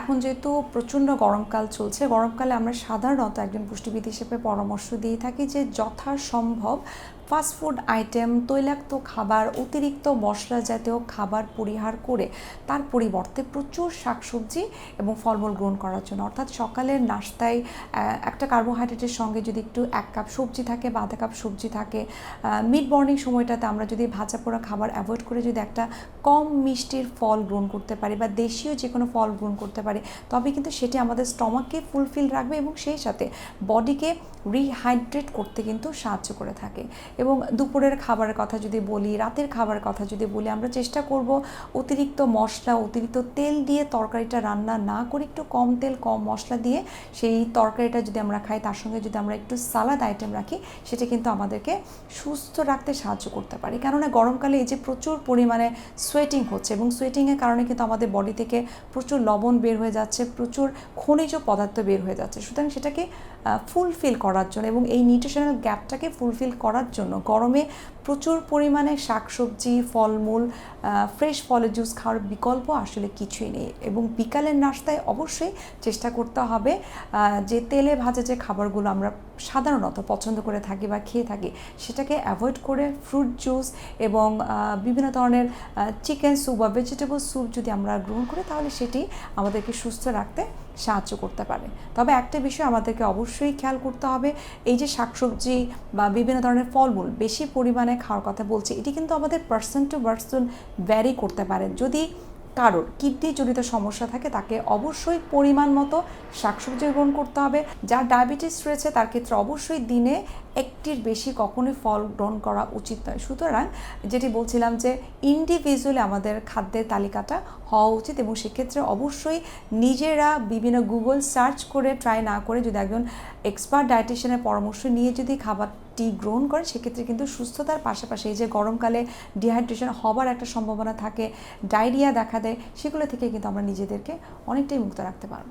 এখন যেহেতু প্রচণ্ড গরমকাল চলছে, গরমকালে আমরা সাধারণত একজন পুষ্টিবিদ হিসেবে পরামর্শ দিয়ে থাকি যে যথাসম্ভব ফাস্টফুড আইটেম তৈলাক্ত খাবার, অতিরিক্ত মশলা জাতীয় খাবার পরিহার করে তার পরিবর্তে প্রচুর শাকসবজি এবং ফলমূল গ্রহণ করার জন্য। অর্থাৎ সকালের নাস্তায় একটা কার্বোহাইড্রেটের সঙ্গে যদি একটু এক কাপ সবজি থাকে বা আধা কাপ সবজি থাকে মিড মর্নিং সময়টাতে আমরা যদি ভাজা পোড়া খাবার অ্যাভয়েড করে যদি একটা কম মিষ্টির ফল গ্রহণ করতে পারি বা দেশীয় যে কোনো ফল গ্রহণ করতে পারি তবে কিন্তু সেটি আমাদের স্টমাককে ফুলফিল রাখবে এবং সেই সাথে বডিকে রিহাইড্রেট করতে কিন্তু সাহায্য করে থাকে। এবং দুপুরের খাবারের কথা যদি বলি, রাতের খাবারের কথা যদি বলি, আমরা চেষ্টা করব অতিরিক্ত মশলা, অতিরিক্ত তেল দিয়ে তরকারিটা রান্না না করে একটু কম তেল, কম মশলা দিয়ে সেই তরকারিটা যদি আমরা খাই, তার সঙ্গে যদি আমরা একটু সালাদ আইটেম রাখি, সেটা কিন্তু আমাদেরকে সুস্থ রাখতে সাহায্য করতে পারে। কেননা গরমকালে এই যে প্রচুর পরিমাণে সোয়েটিং হচ্ছে এবং সোয়েটিংয়ের কারণে কিন্তু আমাদের বডি থেকে প্রচুর লবণ বের হয়ে যাচ্ছে, প্রচুর খনিজ পদার্থ বের হয়ে যাচ্ছে। সুতরাং সেটাকে ফুলফিল করার জন্য এবং এই নিউট্রিশনাল গ্যাপটাকে ফুলফিল করার জন্য গরমে প্রচুর পরিমাণে শাকসবজি, ফলমূল ফ্রেশ ফলের জুস খাওয়ার বিকল্প আসলে কিছুই নেই এবং বিকালের নাস্তায় অবশ্যই চেষ্টা করতে হবে যে তেলে ভাজা যে খাবারগুলো আমরা সাধারণত পছন্দ করে থাকি বা খেয়ে থাকি, সেটাকে অ্যাভয়েড করে ফ্রুট জুস এবং বিভিন্ন ধরনের চিকেন স্যুপ বা ভেজিটেবল স্যুপ যদি আমরা গ্রহণ করি, তাহলে সেটি আমাদেরকে সুস্থ রাখতে সাহায্য করতে পারে। তবে একটা বিষয় আমাদেরকে অবশ্যই খেয়াল করতে হবে, এই যে শাকসবজি বা বিভিন্ন ধরনের ফলমূল বেশি পরিমাণে খাওয়ার কথা বলছি, এটি কিন্তু আমাদের পার্সন টু পার্সন ভ্যারি করতে পারে। যদি কারোর কিডনি জনিত সমস্যা থাকে, তাকে অবশ্যই পরিমাণ মতো শাকসবজি গ্রহণ করতে হবে। যার ডায়াবেটিস রয়েছে, তার ক্ষেত্রে অবশ্যই দিনে একটির বেশি কখনোই ফল গ্রহণ করা উচিত নয়। সুতরাং যেটি বলছিলাম যে ইন্ডিভিজুয়ালি আমাদের খাদ্যের তালিকাটা হওয়া উচিত এবং সেক্ষেত্রে অবশ্যই নিজেরা বিভিন্ন গুগল সার্চ করে ট্রাই না করে যদি একজন এক্সপার্ট ডায়েটিশিয়ানের পরামর্শ নিয়ে যদি খাবারটি গ্রহণ করেন, সেক্ষেত্রে কিন্তু সুস্থতার পাশাপাশি এই যে গরমকালে ডিহাইড্রেশন হবার একটা সম্ভাবনা থাকে ডায়রিয়া দেখা দেয় সেগুলো থেকে কিন্তু আমরা নিজেদেরকে অনেকটাই মুক্ত রাখতে পারব।